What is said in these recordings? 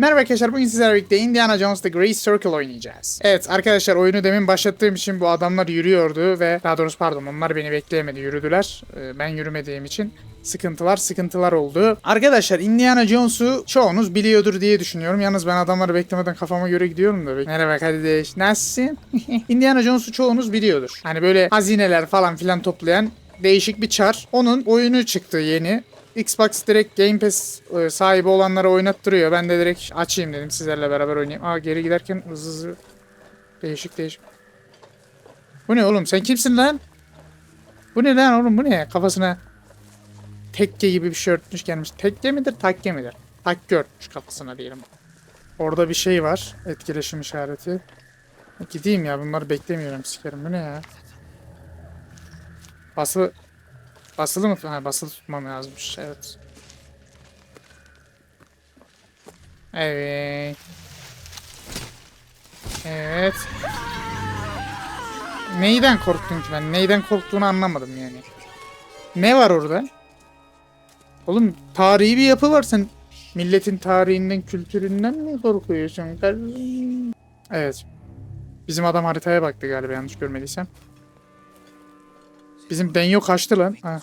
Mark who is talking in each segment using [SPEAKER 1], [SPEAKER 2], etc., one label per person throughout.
[SPEAKER 1] Merhaba arkadaşlar bugün sizlerle birlikte Indiana Jones The Great Circle oynayacağız. Evet arkadaşlar oyunu demin başlattığım için bu adamlar yürüyordu ve daha doğrusu pardon onlar beni bekleyemedi yürüdüler. Ee, Ben yürümediğim için sıkıntılar sıkıntılar oldu. Arkadaşlar Indiana Jones'u çoğunuz biliyordur diye düşünüyorum. Yalnız ben adamları beklemeden kafama göre gidiyorum da. Merhaba kardeş nasılsın? Indiana Jones'u çoğunuz biliyordur. Hani böyle hazineler falan filan toplayan değişik bir çar. Onun oyunu çıktı yeni. Xbox direkt Game Pass e, sahibi olanlara oynattırıyor. Ben de direkt açayım dedim sizlerle beraber oynayayım. Aa geri giderken hızlı hızlı değişik değişik. Bu ne oğlum sen kimsin lan? Bu ne lan oğlum bu ne? Kafasına tekke gibi bir şey örtmüş gelmiş. Tekke midir takke midir? Takke örtmüş kafasına diyelim. Orada bir şey var. Etkileşim işareti. Gideyim ya bunları beklemiyorum sikerim. Bu ne ya? Basılı Basılı mı? Ha, basılı tutmam yazmış. Evet. Evet. Evet. Neyden korktun ki ben? Neyden korktuğunu anlamadım yani. Ne var orada? Oğlum tarihi bir yapı var sen milletin tarihinden kültüründen mi korkuyorsun? Evet. Bizim adam haritaya baktı galiba yanlış görmediysem. Bizim Denyo kaçtı lan. Ha.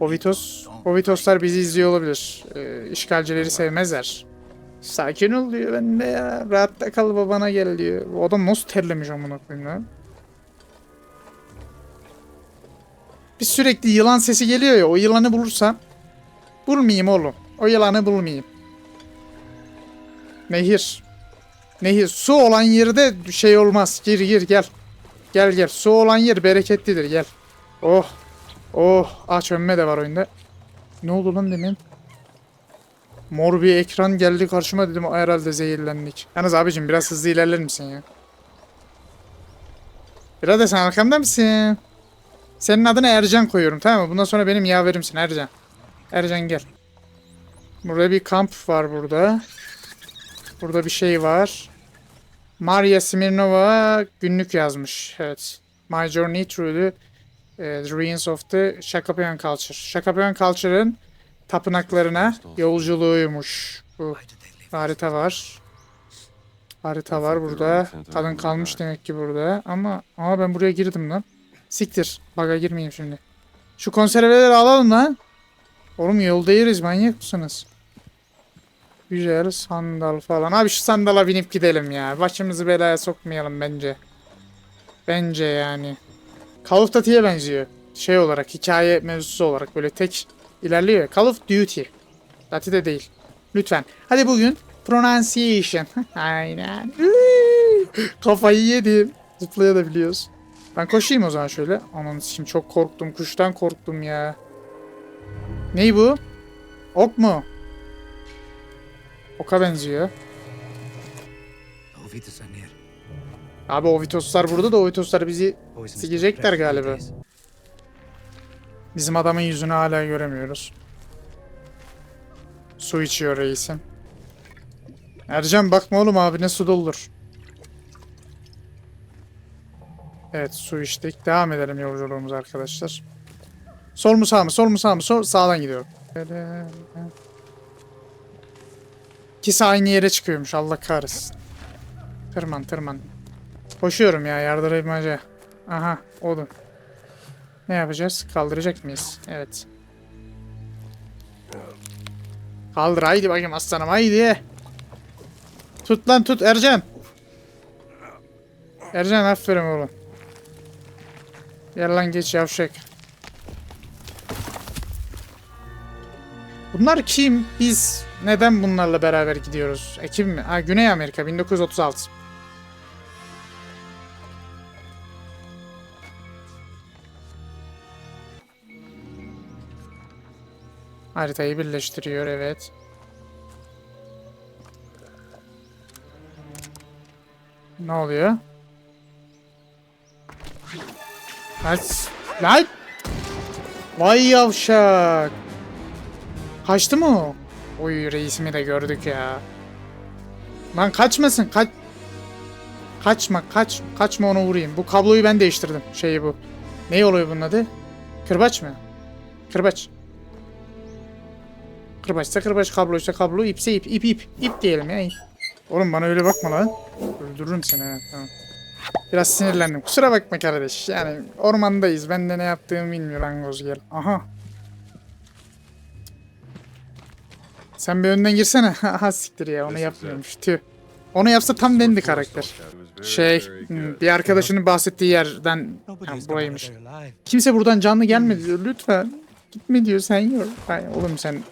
[SPEAKER 1] Ovitos. Ovitoslar bizi izliyor olabilir. Ee, işgalcileri sevmezler. Sakin ol diyor ben de ya. Rahatta kal babana gel diyor. Bu adam nasıl terlemiş amına koyayım lan. Bir sürekli yılan sesi geliyor ya. O yılanı bulursam bulmayayım oğlum. O yılanı bulmayayım. Nehir. Nehir. Su olan yerde şey olmaz. Gir gir gel. Gel gel. Su olan yer bereketlidir gel. Oh. Oh. Ah çömme de var oyunda. Ne oldu lan demin? Mor bir ekran geldi karşıma dedim herhalde zehirlendik. Yalnız abicim biraz hızlı ilerler misin ya? Birader sen arkamda mısın? Senin adına Ercan koyuyorum tamam mı? Bundan sonra benim yaverimsin Ercan. Ercan gel. Burada bir kamp var burada. Burada bir şey var. Maria Smirnova günlük yazmış. Evet. My Journey Through eh, the Ruins of the Shakapian Culture. Shakapian Culture'ın tapınaklarına yolculuğuymuş. Bu harita var. Harita var burada. Kadın kalmış demek ki burada. Ama ama ben buraya girdim lan. Siktir. Baga girmeyeyim şimdi. Şu konserveleri alalım lan. Oğlum yolda yeriz manyak mısınız? Güzel sandal falan. Abi şu sandala binip gidelim ya. Başımızı belaya sokmayalım bence. Bence yani. Call of Duty'ye benziyor. Şey olarak, hikaye mevzusu olarak böyle tek ilerliyor. Call of Duty. Duty de değil. Lütfen. Hadi bugün pronunciation. Aynen. Kafayı yedim. Zıplayabiliyoruz. Ben koşayım o zaman şöyle. Aman şimdi çok korktum. Kuştan korktum ya. Ney bu? Ok mu? Oka benziyor. Abi o Vitoslar burada da o Vitoslar bizi sikecekler galiba. Bizim adamın yüzünü hala göremiyoruz. Su içiyor reisim. Ercan bakma oğlum abine su doldur. Evet su içtik. Devam edelim yolculuğumuz arkadaşlar. Sol mu sağ mı? Sol mu sağ mı? Sol, sağdan gidiyorum. İkisi aynı yere çıkıyormuş. Allah kahretsin. Tırman tırman. Koşuyorum ya yardırmaca. Aha odun. Ne yapacağız? Kaldıracak mıyız? Evet. Kaldır haydi bakayım aslanım haydi. Tut lan tut Ercan. Ercan aferin oğlum. Gel lan geç yavşak. Bunlar kim? Biz neden bunlarla beraber gidiyoruz? Ekip mi? Ha, Güney Amerika 1936. Haritayı birleştiriyor evet. Ne oluyor? Kaç. Lan! Vay yavşak. Kaçtı mı o? Oy reisimi de gördük ya. Lan kaçmasın. Kaç. Kaçma kaç. Kaçma onu vurayım. Bu kabloyu ben değiştirdim. Şeyi bu. Ne oluyor bunun adı? Kırbaç mı? Kırbaç. Kırbaçsa kırbaç, kabloysa kablo, ipse ip, ip ip, ip diyelim ya. Oğlum bana öyle bakma lan. Öldürürüm seni ha. Tamam. Biraz sinirlendim. Kusura bakma kardeş. Yani ormandayız. Ben de ne yaptığımı bilmiyor Rangoz gel. Aha. Sen bir önden girsene. Aha siktir ya onu yapmıyormuş. Tüh. Onu yapsa tam bendi karakter. Şey, hmm, bir arkadaşının bahsettiği yerden
[SPEAKER 2] out
[SPEAKER 1] buraymış. Kimse buradan canlı gelmedi diyor. Lütfen. Gitme diyor sen yor. Ay, oğlum sen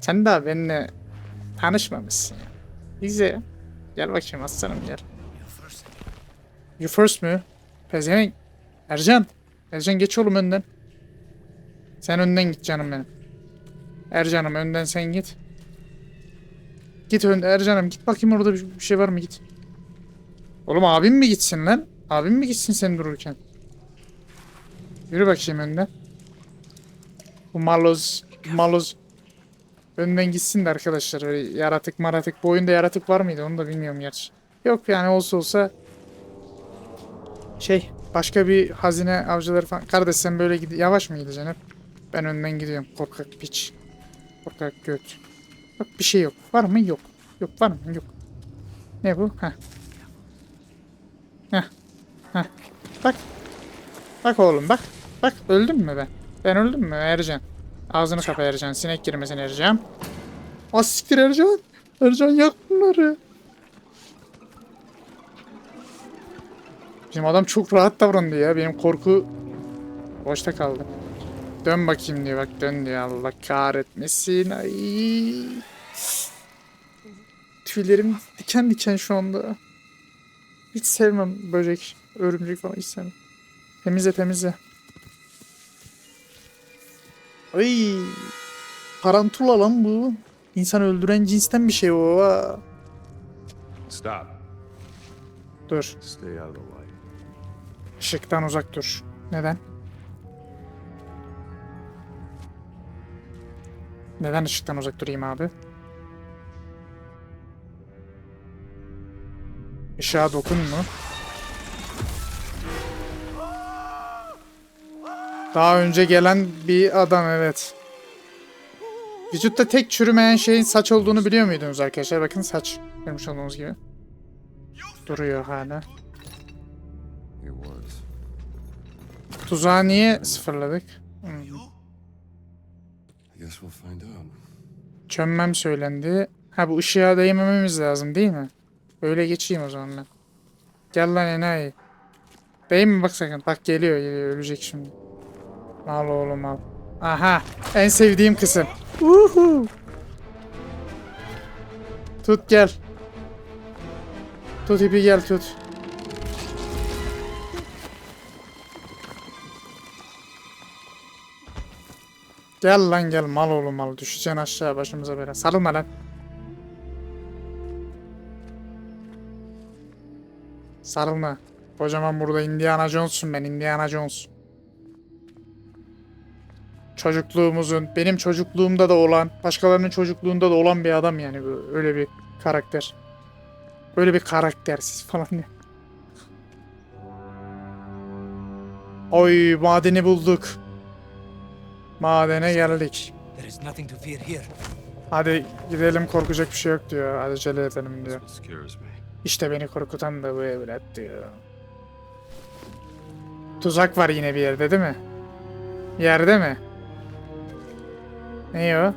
[SPEAKER 1] sen daha benimle tanışmamışsın ya. Bize gel bakayım aslanım gel. You first mü? Pezevenk. Ercan. Ercan geç oğlum önden. Sen önden git canım benim. Ercan'ım önden sen git. Git önde Ercan'ım git bakayım orada bir, bir şey var mı git. Oğlum abim mi gitsin lan? Abim mi gitsin sen dururken? Yürü bakayım önden. Bu maloz, maloz önden gitsin de arkadaşlar. Öyle yaratık maratık. Bu oyunda yaratık var mıydı onu da bilmiyorum gerçi. Yok yani olsa olsa şey başka bir hazine avcıları falan. Kardeş sen böyle yavaş mı gideceksin hep? Ben önden gidiyorum. Korkak piç. Korkak göt. Bak bir şey yok. Var mı? Yok. Yok var mı? Yok. Ne bu? Heh. Heh. Heh. Bak. Bak oğlum bak. Bak öldüm mü ben? Ben öldüm mü Ercan? Ağzını kapa Ercan. Sinek girmesin Ercan. Asiktir Ercan. Ercan yak bunları. Bizim adam çok rahat davrandı ya. Benim korku boşta kaldı. Dön bakayım diyor bak dön diyor Allah kahretmesin. Ay. Tüylerim diken diken şu anda. Hiç sevmem böcek, örümcek falan hiç sevmem. Temizle temizle. Ay. Tarantula lan bu. İnsan öldüren cinsten bir şey o.
[SPEAKER 3] Stop.
[SPEAKER 1] Dur. Işıktan uzak dur. Neden? Neden ışıktan uzak durayım abi? Işığa dokun mu? Daha önce gelen bir adam evet. Vücutta tek çürümeyen şeyin saç olduğunu biliyor muydunuz arkadaşlar? Bakın saç. Görmüş olduğunuz gibi. Duruyor hala. Tuzağı niye sıfırladık? Hmm.
[SPEAKER 3] Guess we'll find out.
[SPEAKER 1] Çömmem söylendi. Ha bu ışığa değmememiz lazım değil mi? Öyle geçeyim o zaman ben. Gel lan enayi. Değme bak sakın. Bak geliyor geliyor ölecek şimdi. Al oğlum al. Aha en sevdiğim kısım. Uhu. Tut gel. Tut ipi gel tut. Gel lan gel mal oğlum mal. Düşeceksin aşağı başımıza böyle. Sarılma lan. Sarılma. Kocaman burada Indiana Jones'um ben Indiana Jones. Çocukluğumuzun, benim çocukluğumda da olan, başkalarının çocukluğunda da olan bir adam yani. Öyle bir karakter. Öyle bir karaktersiz falan ne. Oy madeni bulduk. Madene geldik. Hadi gidelim korkacak bir şey yok diyor. Hadi acele edelim diyor. İşte beni korkutan da bu evlat diyor. Tuzak var yine bir yerde değil mi? Yerde mi? Ne o?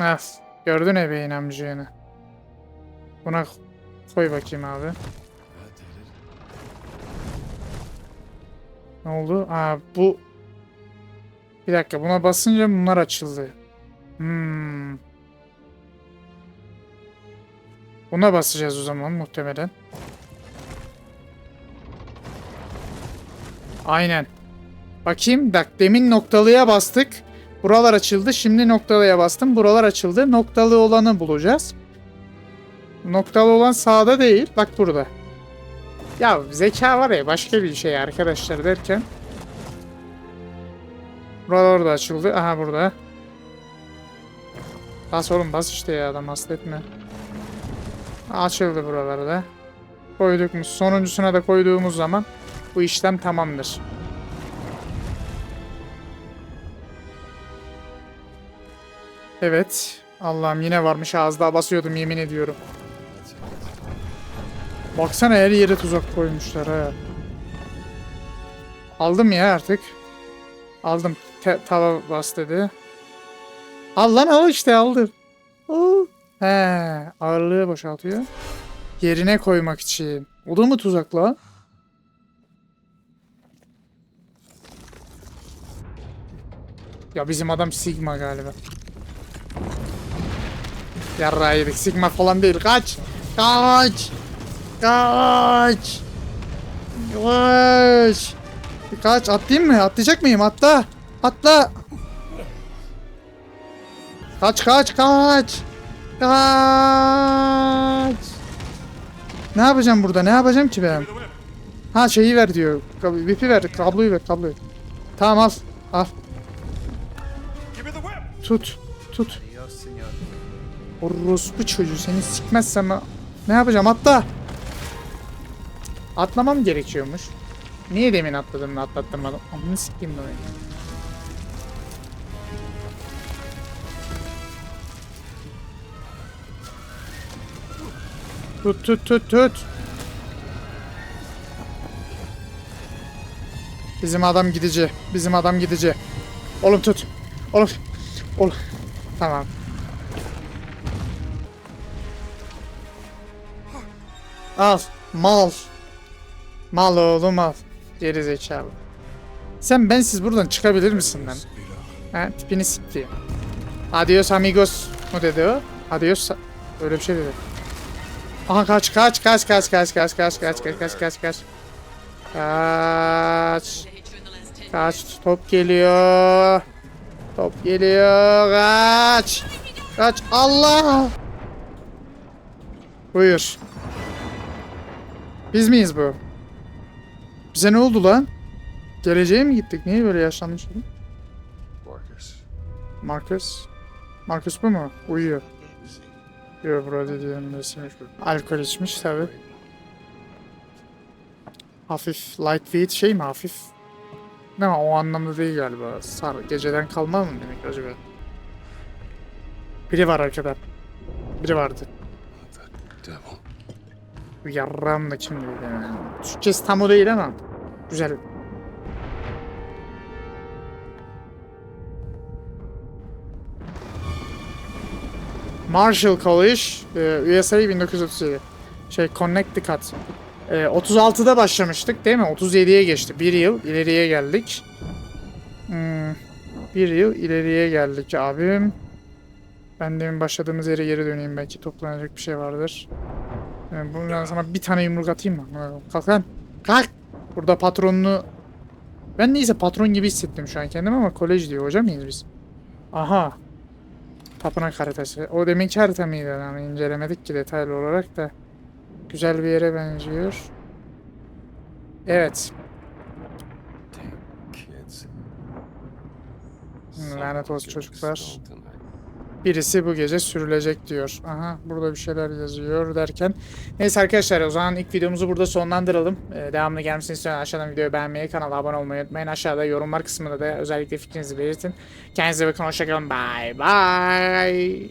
[SPEAKER 1] Ah, gördün ebeğin amcığını. Buna koy bakayım abi. Ne oldu? Aa bu... Bir dakika buna basınca bunlar açıldı. Hmm. Buna basacağız o zaman muhtemelen. Aynen. Bakayım. Bak demin noktalıya bastık. Buralar açıldı. Şimdi noktalıya bastım. Buralar açıldı. Noktalı olanı bulacağız. Noktalı olan sağda değil. Bak burada. Ya zeka var ya başka bir şey arkadaşlar derken. Buralar da açıldı. Aha burada. Bas oğlum bas işte ya adam hasletme. Açıldı buralarda. Koyduk mu? Sonuncusuna da koyduğumuz zaman bu işlem tamamdır. Evet. Allah'ım yine varmış ağızda basıyordum yemin ediyorum. Baksana her yere tuzak koymuşlar ha. Aldım ya artık. Aldım. Te- tava bas dedi. Al lan al işte aldım. Al. He, ağırlığı boşaltıyor. Yerine koymak için. O da mı tuzak lan? Ya bizim adam Sigma galiba. Yarra yedik. Sigma falan değil. Kaç. Kaç. Kaç. Kaç. Kaç. Atlayayım mı? Atlayacak mıyım? Atla. Atla. Kaç kaç kaç. Kaç. Ne yapacağım burada? Ne yapacağım ki ben? Ha şeyi ver diyor. Vipi ver. Kabloyu ver. Kabloyu. Tamam al. Al. Tut. Tut. Orospu çocuğu seni sikmezsem ne yapacağım atla. Atlamam gerekiyormuş. Niye demin atladım da atlattırmadım? Amını sikeyim ben. Tut tut tut tut. Bizim adam gidici. Bizim adam gidici. Oğlum tut. Oğlum. Oğlum. Tamam. Al. Mal. Mal oğlum al. Geri zekalı. Sen bensiz buradan çıkabilir misin lan? Ha tipini sikti. Adios amigos mu dedi o? Adios. Öyle bir şey dedi. Aha kaç kaç kaç kaç kaç kaç kaç kaç kaç kaç kaç kaç. Kaç. Kaç top geliyor. Top geliyor. Kaç. Kaç. Allah. Buyur. Biz miyiz bu? Bize ne oldu lan? Geleceğe mi gittik? Niye böyle yaşlanmış?
[SPEAKER 3] Marcus.
[SPEAKER 1] Marcus. Marcus bu mu? Uyuyor. Yok burada diyelim resmi. Alkol içmiş tabi. Hafif lightweight şey mi hafif? Ne ama o anlamda değil galiba. Sar geceden kalma mı demek acaba? Biri var arkada. Biri vardı. Yarram da kim bilir yani. Türkçesi tam o değil ama. Güzel. Marshall College, e, USA 1937. Şey Connecticut. E, 36'da başlamıştık değil mi? 37'ye geçti. Bir yıl ileriye geldik. Hmm, bir yıl ileriye geldik abim. Ben demin başladığımız yere geri döneyim. Belki toplanacak bir şey vardır. Yani bundan sana bir tane yumruk atayım mı? Kalk lan. Kalk. Burada patronunu... Ben neyse patron gibi hissettim şu an kendimi ama kolej diyor. Hoca mıyız biz? Aha. Tapınak haritası. O deminki harita mıydı? Yani incelemedik ki detaylı olarak da. Güzel bir yere benziyor. Evet. Lanet olsun çocuklar. Birisi bu gece sürülecek diyor. Aha burada bir şeyler yazıyor derken. Neyse arkadaşlar o zaman ilk videomuzu burada sonlandıralım. Ee, devamlı gelmesini isteyen aşağıdan videoyu beğenmeyi, kanala abone olmayı unutmayın. Aşağıda yorumlar kısmında da özellikle fikrinizi belirtin. Kendinize bakın hoşçakalın. Bye bye.